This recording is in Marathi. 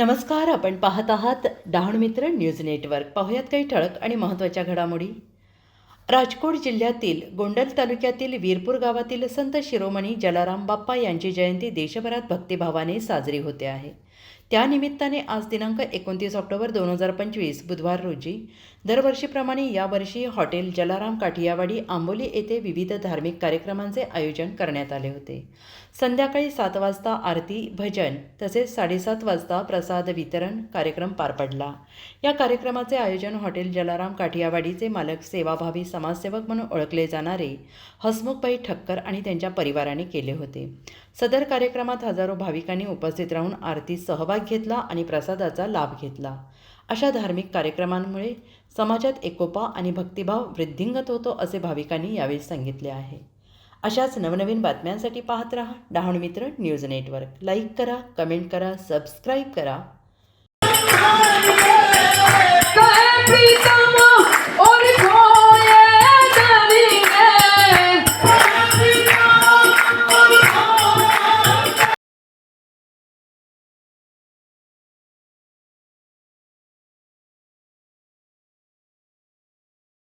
नमस्कार आपण पाहत आहात डहाणू मित्र न्यूज नेटवर्क. पाहुयात काही ठळक आणि महत्त्वाच्या घडामोडी. राजकोट जिल्ह्यातील गोंडल तालुक्यातील वीरपूर गावातील संत शिरोमणी जलाराम बाप्पा यांची जयंती देशभरात भक्तिभावाने साजरी होते आहे. त्यानिमित्ताने आज दिनांक एकोणतीस ऑक्टोबर दोन हजार पंचवीस बुधवार रोजी दरवर्षीप्रमाणे यावर्षी हॉटेल जलाराम काठियावाडी आंबोली येथे विविध धार्मिक कार्यक्रमांचे आयोजन करण्यात आले होते. संध्याकाळी सात वाजता आरती भजन तसेच साडेसात वाजता प्रसाद वितरण कार्यक्रम पार पडला. या कार्यक्रमाचे आयोजन हॉटेल जलाराम काठियावाडीचे मालक सेवाभावी समाजसेवक म्हणून ओळखले जाणारे हसमुखबाई ठक्कर आणि त्यांच्या परिवाराने केले होते. सदर कार्यक्रमात हजारो भाविकांनी उपस्थित राहून आरतीस सहभाग घेतला आणि प्रसादाचा लाभ घेतला. अशा धार्मिक कार्यक्रमांमुळे समाजात एकोपा आणि भक्तिभाव वृद्धिंगत होतो असे भाविकांनी यावेळी सांगितले आहे. अशाच नवनवीन बातम्यांसाठी पाहत रहा डहाणू मित्र न्यूज नेटवर्क. लाईक करा कमेंट करा सबस्क्राईब करा.